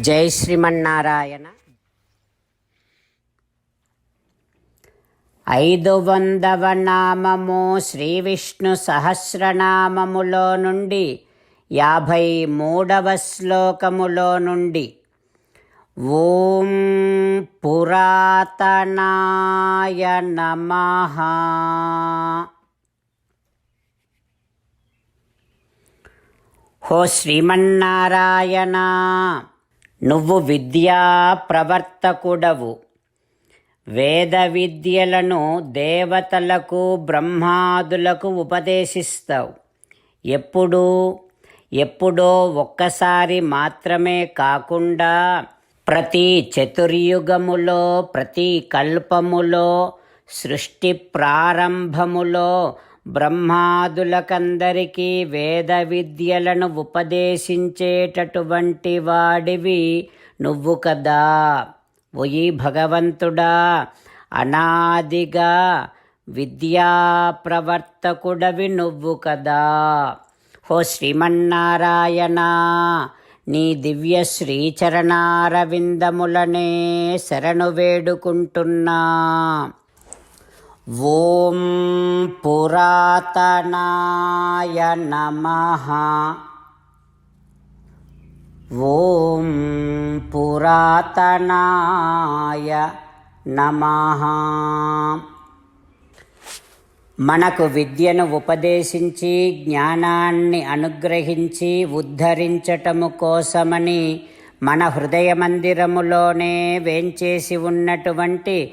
జై శ్రీమన్నారాయణ. ఐదు వందవ నామము శ్రీ విష్ణు సహస్రనామములో నుండి యాభై మూడవ శ్లోకములో నుండి. ఓం పురాతనాయ నమ. హో శ్రీమన్నారాయణ. నువ్వు విద్యా ప్రవర్తకుడవు. వేద విద్యలను దేవతలకు బ్రహ్మాదులకు ఉపదేశిస్తావు. ఎప్పుడూ? ఎప్పుడో ఒక్కసారి మాత్రమే కాకుండా ప్రతి చతుర్యుగములో ప్రతి కల్పములో సృష్టి ప్రారంభములో బ్రహ్మాదులకందరికీ వేద విద్యలను ఉపదేశించేటటువంటి వాడివి నువ్వు కదా. ఒయి భగవంతుడా అనాదిగా విద్యా ప్రవర్తకుడవి నువ్వు కదా. హో శ్రీమన్నారాయణ నీ దివ్య శ్రీచరణారవిందములనే శరణు వేడుకుంటున్నా. ఓం పురాతనాయ నమః. ఓం పురాతనాయ నమ. మనకు విద్యను ఉపదేశించి జ్ఞానాన్ని అనుగ్రహించి ఉద్ధరించటము కోసమని మన హృదయ మందిరములోనే వేంచేసి ఉన్నటువంటి